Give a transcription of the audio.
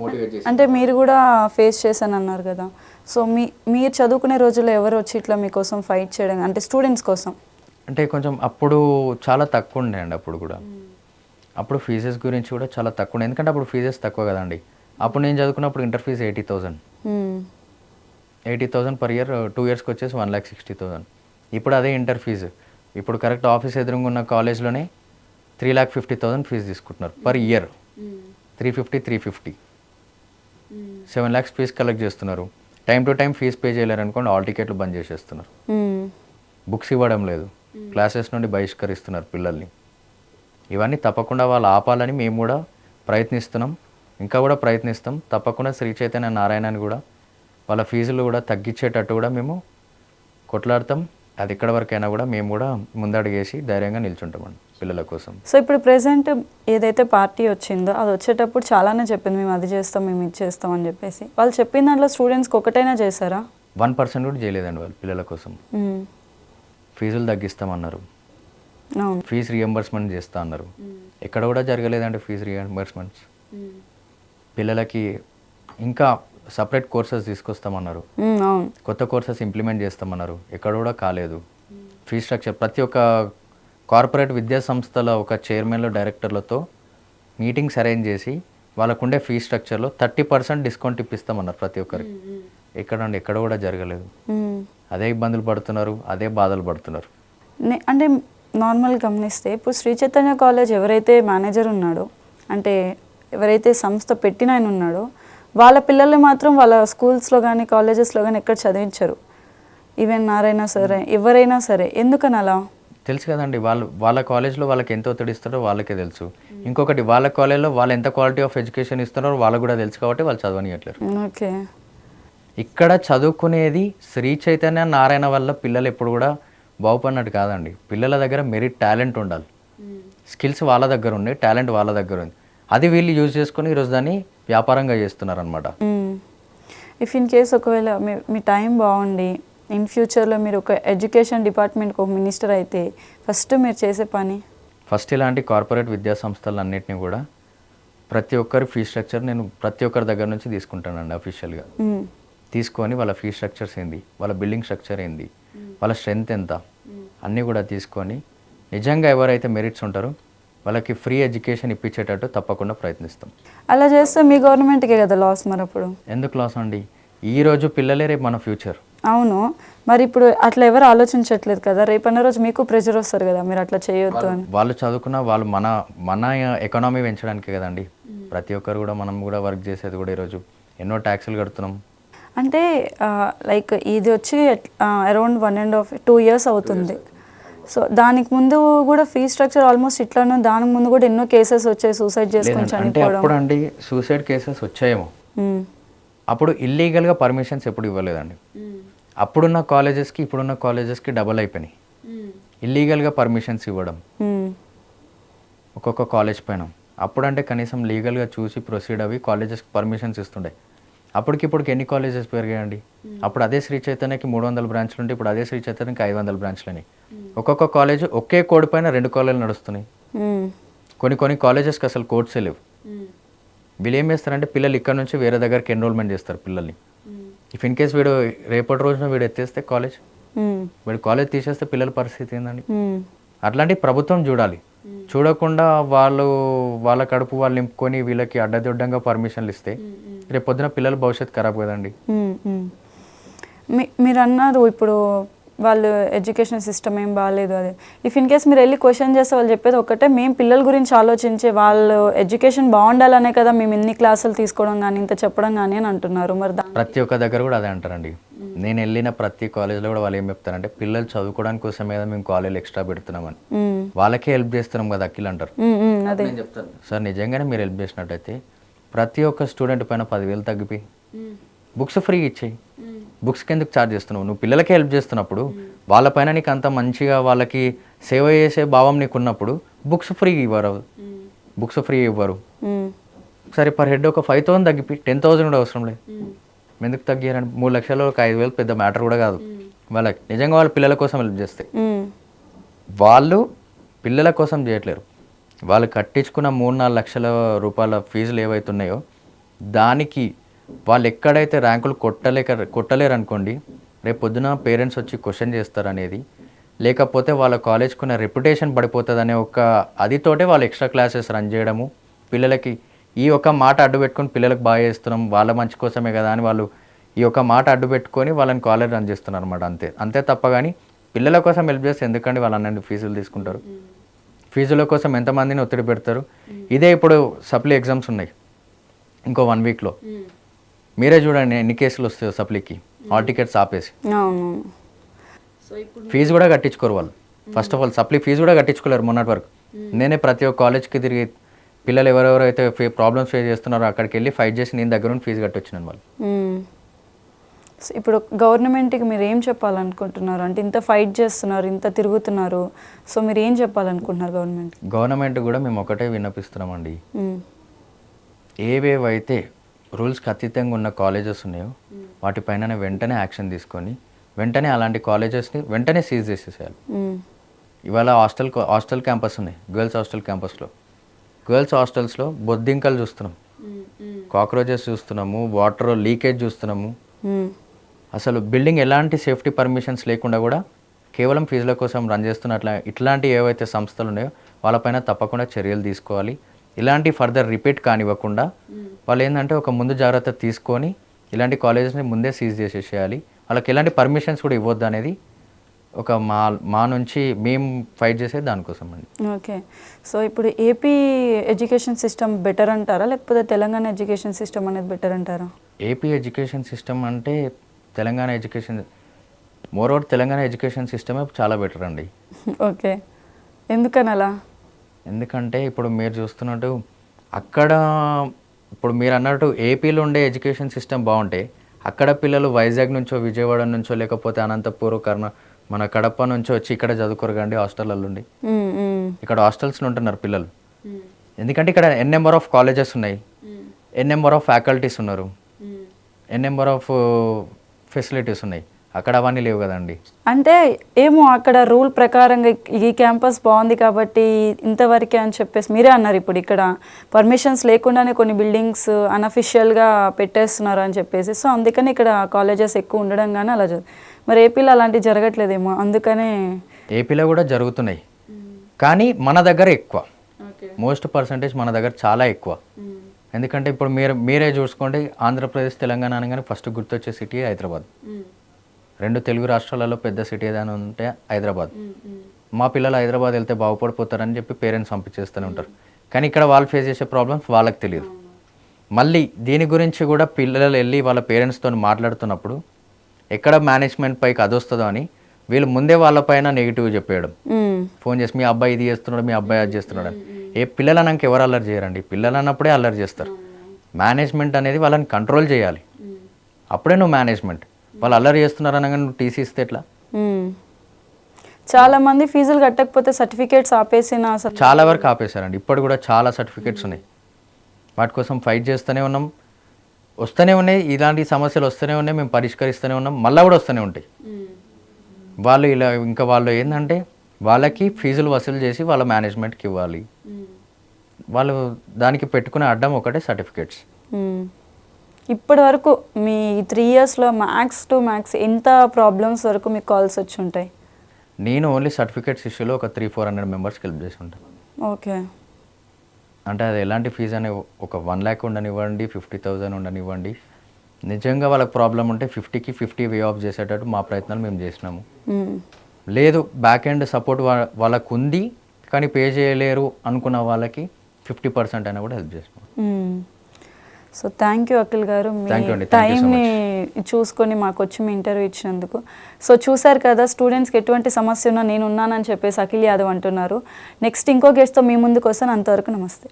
Motivate చేసి అంటే మీరు కూడా ఫేస్ చేశాను అన్నారు కదా. సో మీ మీరు చదువుకునే రోజుల్లో ఎవరు వచ్చి ఇట్లా మీకోసం ఫైట్ చేయడం అంటే స్టూడెంట్స్ కోసం? అంటే కొంచెం అప్పుడు చాలా తక్కువ ఉండే అండి అప్పుడు కూడా. అప్పుడు ఫీజెస్ గురించి కూడా చాలా తక్కువ ఉండే. ఎందుకంటే అప్పుడు ఫీజెస్ తక్కువ కదండి. అప్పుడు నేను చదువుకున్నప్పుడు inter fee eighty thousand. Hmm. Eighty thousand per year two ఇయర్స్కి వచ్చేసి వన్ ల్యాక్ సిక్స్టీ థౌసండ్ ఇప్పుడు అదే ఇంటర్ ఫీజు ఇప్పుడు కరెక్ట్ ఆఫీస్ ఎదురుగా ఉన్న కాలేజ్లోనే three lakh fifty thousand fee తీసుకుంటున్నారు per year three fifty three fifty seven lakhs fee collect చేస్తున్నారు. Time to time fee pay చేయలేరు అనుకోండి ఆల్ టికెట్లు బంద్ చేసేస్తున్నారు. బుక్స్ ఇవ్వడం లేదు. క్లాసెస్ నుండి బహిష్కరిస్తున్నారు పిల్లల్ని. ఇవన్నీ తప్పకుండా వాళ్ళు ఆపాలని మేము కూడా ప్రయత్నిస్తున్నాం. ఇంకా కూడా ప్రయత్నిస్తాం. తప్పకుండా శ్రీ చైతన్య నారాయణని కూడా వాళ్ళ ఫీజులు కూడా తగ్గించేటట్టు కూడా మేము కొట్లాడతాం. అది ఎక్కడి వరకైనా కూడా మేము కూడా ముందడుగేసి ధైర్యంగా నిల్చుంటామండి. పిల్లల కోసం. సో ఇప్పుడు ప్రెసెంట్ ఏదైతే పార్టీ వచ్చిందో అది వచ్చేటప్పుడు చాలానే చెప్పింది మేము అది చేస్తాం మేము ఇది చేస్తాం అని చెప్పేసి. వాళ్ళు చెప్పిన దాంట్లో స్టూడెంట్స్కి ఒకటైనా చేశారా? వన్ పర్సెంట్ కూడా చేయలేదండి వాళ్ళు పిల్లల కోసం. ఫీజులు తగ్గిస్తామన్నారు. ఫీజు రియంబర్స్మెంట్ చేస్తా అన్నారు. ఎక్కడ కూడా జరగలేదండి ఫీజు రియంబర్స్మెంట్స్ పిల్లలకి ఇంకా సపరేట్ కోర్సెస్ తీసుకొస్తామన్నారు. కొత్త కోర్సెస్ ఇంప్లిమెంట్ చేస్తామన్నారు. ఎక్కడ కూడా కాలేదు. ఫీ స్ట్రక్చర్ ప్రతి ఒక్క కార్పొరేట్ విద్యా సంస్థల ఒక చైర్మన్లు డైరెక్టర్లతో మీటింగ్స్ అరేంజ్ చేసి వాళ్ళకుండే ఫీ స్ట్రక్చర్లో థర్టీ పర్సెంట్ డిస్కౌంట్ ఇప్పిస్తామన్నారు ప్రతి ఒక్కరికి. ఎక్కడండి ఎక్కడ కూడా జరగలేదు. అదే ఇబ్బందులు పడుతున్నారు అదే బాధలు పడుతున్నారు. అంటే నార్మల్ గమనిస్తే ఇప్పుడు శ్రీ చైతన్య కాలేజ్ ఎవరైతే మేనేజర్ ఉన్నాడో అంటే ఎవరైతే సంస్థ పెట్టిన ఆయన ఉన్నాడో వాళ్ళ పిల్లల్ని మాత్రం వాళ్ళ స్కూల్స్లో కానీ కాలేజెస్లో కానీ ఎక్కడ చదివించరు. ఈవెన్ నారైనా సరే ఎవరైనా సరే. ఎందుకని అలా? తెలుసు కదండి వాళ్ళు వాళ్ళ కాలేజ్లో వాళ్ళకి ఎంత ఒత్తిడి ఇస్తారో వాళ్ళకే తెలుసు. ఇంకొకటి వాళ్ళ కాలేజ్లో వాళ్ళు ఎంత క్వాలిటీ ఆఫ్ ఎడ్యుకేషన్ ఇస్తున్నారో వాళ్ళకు కూడా తెలుసు కాబట్టి వాళ్ళు చదవనియట్లేరు. ఓకే. ఇక్కడ చదువుకునేది శ్రీ చైతన్య నారాయణ వల్ల పిల్లలు ఎప్పుడు కూడా బాగుపడినట్టు కాదండి. పిల్లల దగ్గర మెరిట్ టాలెంట్ ఉండాలి. స్కిల్స్ వాళ్ళ దగ్గర ఉంది టాలెంట్ వాళ్ళ దగ్గర ఉంది. అది వీళ్ళు యూజ్ చేసుకొని ఈరోజు దాన్ని వ్యాపారంగా చేస్తున్నారు అనమాట ఇఫ్ ఇన్ కేస్ ఒకవేళ మీ టైం బాగుండి ఇన్ ఫ్యూచర్లో మీరు ఒక ఎడ్యుకేషన్ డిపార్ట్మెంట్కి ఒక మినిస్టర్ అయితే ఫస్ట్ మీరు చేసే పని? ఫస్ట్ ఇలాంటి కార్పొరేట్ విద్యా సంస్థలన్నింటినీ కూడా ప్రతి ఒక్కరి ఫీ స్ట్రక్చర్ నేను ప్రతి ఒక్కరి దగ్గర నుంచి తీసుకుంటానండి అఫీషియల్గా మ్మ్. తీసుకొని వాళ్ళ ఫీ స్ట్రక్చర్స్ ఏంది? వాళ్ళ బిల్డింగ్ స్ట్రక్చర్ ఏంది? వాళ్ళ స్ట్రెంగ్త్ ఎంత? అన్నీ కూడా తీసుకొని నిజంగా ఎవరైతే మెరిట్స్ ఉంటారో వాళ్ళకి ఫ్రీ ఎడ్యుకేషన్ ఇప్పించేటట్టు తప్పకుండా ప్రయత్నిస్తాం. అలా చేస్తే మీ గవర్నమెంట్కే కదా లాస్ మరి అప్పుడు ఎందుకు లాస్ అండి? ఈ రోజు పిల్లలే రేపు మన ఫ్యూచర్ అవును. మరి ఇప్పుడు అట్లా ఎవరు ఆలోచించట్లేదు కదా? రేపన్న రోజు మీకు ప్రెషర్ వస్తారు కదా? మీరు అట్లా చేయొద్దు అని. వాళ్ళు చదువుకున్న వాళ్ళు మన మన ఎకానమీ పెంచడానికే కదండి. ప్రతి ఒక్కరు కూడా మనం కూడా వర్క్ చేసేది కూడా ఈరోజు ఎన్నో ట్యాక్సులు కడుతున్నాం. అంటే లైక్ ఇది వచ్చి around one and half two years అవుతుంది. సో దానికి ముందు కూడా ఫీ స్ట్రక్చర్ ఆల్మోస్ట్ ఇట్లానే. దానికి ముందు కూడా ఎన్నో కేసెస్ వచ్చాయి. సూసైడ్ చేసుకొని లేదండి, అంటే చనిపోవడం. అప్పుడు అండి సూసైడ్ కేసెస్ వచ్చాయేమో. అప్పుడు ఇల్లీగల్గా పర్మిషన్స్ ఎప్పుడు ఇవ్వలేదండి. అప్పుడున్న కాలేజెస్కి ఇప్పుడున్న కాలేజెస్కి డబల్ అయిపోయినాయి. ఇల్లీగల్గా పర్మిషన్స్ ఇవ్వడం. మ్మ్. ఒక్కొక్క కాలేజ్ పైన. అప్పుడంటే కనీసం లీగల్గా చూసి ప్రొసీడ్ అవి కాలేజెస్కి పర్మిషన్స్ ఇస్తుండే. అప్పటికి ఇప్పటికి ఎన్ని కాలేజెస్ పెరిగాయండి? అప్పుడు అదే శ్రీ చైతన్యకి మూడు వందల బ్రాంచ్లు ఉంటే ఇప్పుడు అదే శ్రీ చైతన్యకి ఐదు వందల బ్రాంచ్లని ఒక్కొక్క కాలేజ్ ఒకే కోడ్ పైన రెండు కాలేజీలు నడుస్తున్నాయి. కొన్ని కొన్ని కాలేజెస్కి అసలు కోడ్సే లేవు. వీళ్ళు ఏం చేస్తారంటే పిల్లలు ఇక్కడ నుంచి వేరే దగ్గరికి ఎన్రోల్మెంట్ చేస్తారు పిల్లల్ని. ఇఫ్ ఇన్ కేస్ వీడు రేపటి రోజున వీడు ఎత్తేస్తే కాలేజ్ మ్మ్. వీడు కాలేజ్ తీసేస్తే పిల్లల పరిస్థితి ఏందండి మ్మ్. అట్లాంటి ప్రభుత్వం చూడాలి చూడకుండా వాళ్ళు వాళ్ళ కడుపు వాళ్ళు నింపుకొని వీళ్ళకి అడ్డదిడ్డంగా పర్మిషన్లు ఇస్తే రేపు పొద్దున పిల్లల భవిష్యత్తు ఖరాబ్ కదండి మ్మ్. మ్మ్. మీ- మీరు అన్నారు ఇప్పుడు వాళ్ళు ఎడ్యుకేషన్ సిస్టమ్ ఏం బాగాలేదు అది. ఇఫ్ ఇన్ కేస్ మీరు వెళ్ళి క్వశ్చన్ చేస్తే వాళ్ళు చెప్పేది ఒకటే మేము పిల్లల గురించి ఆలోచించే వాళ్ళు ఎడ్యుకేషన్ బాగుండాలనే కదా మేము ఇన్ని క్లాసులు తీసుకోవడం కానీ ఇంత చెప్పడం కానీ అని అంటున్నారు. మరి ప్రతి ఒక్క దగ్గర కూడా అదే అంటారండి. నేను వెళ్ళిన ప్రతి కాలేజ్లో కూడా వాళ్ళు ఏం చెప్తారంటే పిల్లలు చదువుకోవడానికి కోసమే కదా మేము కాలేజ్ ఎక్స్ట్రా పెడుతున్నామని. వాళ్ళకే హెల్ప్ చేస్తున్నాం కదా అఖిల్ అంటారు. అదే. సార్ నిజంగానే మీరు హెల్ప్ చేసినట్టయితే ప్రతి ఒక్క స్టూడెంట్ పైన పదివేలు తగ్గిపోయి బుక్స్ ఫ్రీ ఇచ్చేయి. బుక్స్కి ఎందుకు ఛార్జ్ చేస్తున్నావు. నువ్వు పిల్లలకే హెల్ప్ చేస్తున్నప్పుడు వాళ్ళపైన నీకు అంత మంచిగా వాళ్ళకి సేవ చేసే భావం నీకు ఉన్నప్పుడు బుక్స్ ఫ్రీ ఇవ్వరు. బుక్స్ ఫ్రీ ఇవ్వరు. సరే పర్ హెడ్ ఒక ఫైవ్ థౌసండ్ తగ్గిపోయి టెన్ థౌసండ్ కూడా అవసరం లేదు ఎందుకు తగ్గారంటే మూడు లక్షలు ఒక ఐదు వేలు పెద్ద మ్యాటర్ కూడా కాదు. వాళ్ళకి నిజంగా వాళ్ళ పిల్లల కోసం హెల్ప్ చేస్తే. వాళ్ళు పిల్లల కోసం చేయట్లేరు. వాళ్ళు కట్టించుకున్న మూడు నాలుగు లక్షల రూపాయల ఫీజులు ఏవైతే ఉన్నాయో దానికి వాళ్ళు ఎక్కడైతే ర్యాంకులు కొట్టలేక కొట్టలేరు అనుకోండి రేపు పొద్దున పేరెంట్స్ వచ్చి క్వశ్చన్ చేస్తారు అనేది లేకపోతే వాళ్ళ కాలేజ్కి ఉన్న రెప్యుటేషన్ పడిపోతుంది అనే ఒక అదితోటే వాళ్ళు ఎక్స్ట్రా క్లాసెస్ రన్ చేయడము. పిల్లలకి ఈ ఒక మాట అడ్డు పెట్టుకొని పిల్లలకు బాగా చేస్తున్నాం వాళ్ళ మంచి కోసమే కదా అని వాళ్ళు ఈ ఒక మాట అడ్డు పెట్టుకొని వాళ్ళని కాలేజ్ రన్ చేస్తున్నారు అనమాట అంతే. అంతే తప్ప కానీ పిల్లల కోసం హెల్ప్ చేస్తే ఎందుకండి వాళ్ళు అన్నది ఫీజులు తీసుకుంటారు? ఫీజుల కోసం ఎంతమందిని ఒత్తిడి పెడతారు? ఇదే ఇప్పుడు సప్లీ ఎగ్జామ్స్ ఉన్నాయి. ఇంకో వన్ వీక్లో. మీరే చూడండి ఎన్ని కేసులు వస్తాయో సప్లీకి. హాల్ టికెట్స్ ఆపేసి. ఫీజు కూడా కట్టించుకోరు వాళ్ళు. First of all supply fee కూడా కట్టించుకోలేరు మొన్నటి వరకు. నేనే ప్రతి ఒక్క కాలేజ్కి తిరిగి పిల్లలు ఎవరెవరైతే ప్రాబ్లమ్స్ ఫేస్ చేస్తున్నారో అక్కడికి వెళ్ళి ఫైట్ చేసి నేను దగ్గర నుండి ఫీజు కట్టొచ్చినాను వాళ్ళు. సో ఇప్పుడు గవర్నమెంట్కి మీరు ఏం చెప్పాలనుకుంటున్నారు? అంటే ఇంత ఫైట్ చేస్తున్నారు ఇంత తిరుగుతున్నారు. సో మీరు ఏం చెప్పాలనుకుంటున్నారు గవర్నమెంట్ గవర్నమెంట్ కూడా మేము ఒకటే విన్నపిస్తున్నామండి. ఏవేవైతే రూల్స్కి అతీతంగా ఉన్న కాలేజెస్ ఉన్నాయో వాటిపైన వెంటనే యాక్షన్ తీసుకొని వెంటనే అలాంటి కాలేజెస్ని వెంటనే సీజ్ చేసేసేయాలి. ఇవాళ హాస్టల్ హాస్టల్ క్యాంపస్ ఉన్నాయి గర్ల్స్ హాస్టల్ క్యాంపస్లో. గర్ల్స్ హాస్టల్స్లో బొద్దింకలు చూస్తున్నాం. కాక్రోచెస్ చూస్తున్నాము వాటర్ లీకేజ్ చూస్తున్నాము. అసలు బిల్డింగ్ ఎలాంటి సేఫ్టీ పర్మిషన్స్ లేకుండా కూడా కేవలం ఫీజుల కోసం రన్ చేస్తున్న అట్లా ఇట్లాంటి ఏవైతే సంస్థలు ఉన్నాయో వాళ్ళపైన తప్పకుండా చర్యలు తీసుకోవాలి. ఇలాంటి ఫర్దర్ రిపీట్ కానివ్వకుండా వాళ్ళు ఏంటంటే ఒక ముందు జాగ్రత్త తీసుకొని ఇలాంటి కాలేజెస్ని ముందే సీజ్ చేసేసేయాలి. వాళ్ళకి ఎలాంటి పర్మిషన్స్ కూడా ఇవ్వద్దు అనేది ఒక మా మా నుంచి మేము ఫైట్ చేసేది దానికోసం అండి. ఓకే. సో ఇప్పుడు ఏపీ ఎడ్యుకేషన్ సిస్టమ్ బెటర్ అంటారా? లేకపోతే తెలంగాణ ఎడ్యుకేషన్ సిస్టమ్ అనేది బెటర్ అంటారా? ఏపీ ఎడ్యుకేషన్ సిస్టమ్ అంటే Telangana education more over Telangana education సిస్టమే చాలా బెటర్ అండి. ఓకే. ఎందుకని అలా? ఎందుకంటే ఇప్పుడు మీరు చూస్తున్నట్టు అక్కడ ఇప్పుడు మీరు అన్నట్టు ఏపీలో ఉండే ఎడ్యుకేషన్ సిస్టమ్ బాగుంటే అక్కడ పిల్లలు వైజాగ్ నుంచో విజయవాడ నుంచో లేకపోతే అనంతపూర్ కర్ణ మన కడప నుంచో వచ్చి ఇక్కడ చదువుకోరు కండి హాస్టల్లో ఉండి. ఇక్కడ హాస్టల్స్లో ఉంటున్నారు పిల్లలు. ఎందుకంటే ఇక్కడ ఎన్ నెంబర్ ఆఫ్ కాలేజెస్ ఉన్నాయి. ఎన్ నెంబర్ ఆఫ్ ఫ్యాకల్టీస్ ఉన్నారు. ఎన్ నెంబర్ ఆఫ్ ఫెసిలిటీస్ ఉన్నాయి. అక్కడ అవన్నీ లేవు కదండి. అంటే ఏమో అక్కడ రూల్ ప్రకారంగా ఈ క్యాంపస్ బాగుంది కాబట్టి ఇంతవరకే అని చెప్పేసి మీరే అన్నారు ఇప్పుడు ఇక్కడ. పర్మిషన్స్ లేకుండానే కొన్ని బిల్డింగ్స్ అన్అఫిషియల్గా పెట్టేస్తున్నారు అని చెప్పేసి. సో అందుకని ఇక్కడ కాలేజెస్ ఎక్కువ ఉండడం కానీ అలా జరుగు మరి ఏపీలో అలాంటివి జరగట్లేదేమో అందుకనే ఏపీలో కూడా జరుగుతున్నాయి. కానీ మన దగ్గర ఎక్కువ. మోస్ట్ పర్సంటేజ్ మన దగ్గర చాలా ఎక్కువ. ఎందుకంటే ఇప్పుడు మీరు మీరే చూసుకోండి ఆంధ్రప్రదేశ్ తెలంగాణ అనగానే ఫస్ట్ గుర్తొచ్చే సిటీ హైదరాబాద్. రెండు తెలుగు రాష్ట్రాలలో పెద్ద సిటీ ఏదైనా ఉంటే హైదరాబాద్. మా పిల్లలు హైదరాబాద్ వెళ్తే బాగుపడిపోతారని చెప్పి పేరెంట్స్ పంపించేస్తూనే ఉంటారు. కానీ ఇక్కడ వాళ్ళు ఫేస్ చేసే ప్రాబ్లమ్స్ వాళ్ళకి తెలియదు. మళ్ళీ దీని గురించి కూడా పిల్లలు వెళ్ళి వాళ్ళ పేరెంట్స్తో మాట్లాడుతున్నప్పుడు ఎక్కడ మేనేజ్మెంట్ పైకి అది వస్తుందో అని వీళ్ళు ముందే వాళ్ళపైన నెగిటివ్ చెప్పేయడం. ఫోన్ చేసి మీ అబ్బాయి ఇది చేస్తున్నాడు మీ అబ్బాయి అది చేస్తున్నాడు అని. ఏ పిల్లలు అన్నాక ఎవరు అల్లరి చేయరండి? పిల్లలు అన్నప్పుడే అల్లరి చేస్తారు. మేనేజ్మెంట్ అనేది వాళ్ళని కంట్రోల్ చేయాలి. అప్పుడే నువ్వు మేనేజ్మెంట్ వాళ్ళు అల్లరి చేస్తున్నారు అనగా నువ్వు టీసీ ఇస్తే ఎట్లా. చాలా మంది ఫీజులు కట్టకపోతే సర్టిఫికేట్స్ ఆపేసిన అసలు చాలా వరకు ఆపేశారండి. ఇప్పుడు కూడా చాలా సర్టిఫికేట్స్ ఉన్నాయి. వాటి కోసం ఫైట్ చేస్తూనే ఉన్నాం. వస్తూనే ఉన్నాయి. ఇలాంటి సమస్యలు వస్తూనే ఉన్నాయి. మేము పరిష్కరిస్తూనే ఉన్నాం. మళ్ళీ కూడా వస్తూనే ఉంటాయి. వాళ్ళు ఇలా ఇంకా వాళ్ళు ఏంటంటే వాళ్ళకి ఫీజులు వసూలు చేసి వాళ్ళ మేనేజ్మెంట్కి ఇవ్వాలి. వాళ్ళు దానికి పెట్టుకునే అడ్డం ఒకటే సర్టిఫికేట్స్. ఇప్పటి వరకు మీ త్రీ ఇయర్స్లో మ్యాక్స్ టు మ్యాక్స్ ఎంత ప్రాబ్లమ్స్ వరకు మీకు కాల్స్ వచ్చి ఉంటాయి? నేను ఓన్లీ సర్టిఫికేట్స్ ఇష్యూలో ఒక త్రీ ఫోర్ హండ్రెడ్ మెంబర్స్కి హెల్ప్ చేసి ఉంటాను ఓకే. అంటే అది ఎలాంటి ఫీజు అనే ఒక వన్ ల్యాక్ ఉండనివ్వండి ఫిఫ్టీ థౌజండ్ ఉండనివ్వండి. నిజంగా వాళ్ళకి ప్రాబ్లం ఉంటే ఫిఫ్టీకి ఫిఫ్టీ వే ఆఫ్ చేసేటట్టు మా ప్రయత్నాలు మేము చేసినాము. లేదు బ్యాక్ ఎండ్ సపోర్ట్ వాళ్ళకు ఉంది కానీ పే చేయలేరు అనుకున్న వాళ్ళకి ఫిఫ్టీ పర్సెంట్ అయినా కూడా హెల్ప్ చేసినాం. సో థ్యాంక్ యూ అఖిల్ గారు. మీ టైంని చూసుకొని మాకు వచ్చి మీ ఇంటర్వ్యూ ఇచ్చినందుకు. సో చూశారు కదా స్టూడెంట్స్కి ఎటువంటి సమస్య ఉన్నా నేను ఉన్నానని చెప్పేసి అఖిల్ యాదవ్ అంటున్నారు. నెక్స్ట్ ఇంకో గెస్ట్తో మీ ముందుకు వస్తాను. అంతవరకు నమస్తే.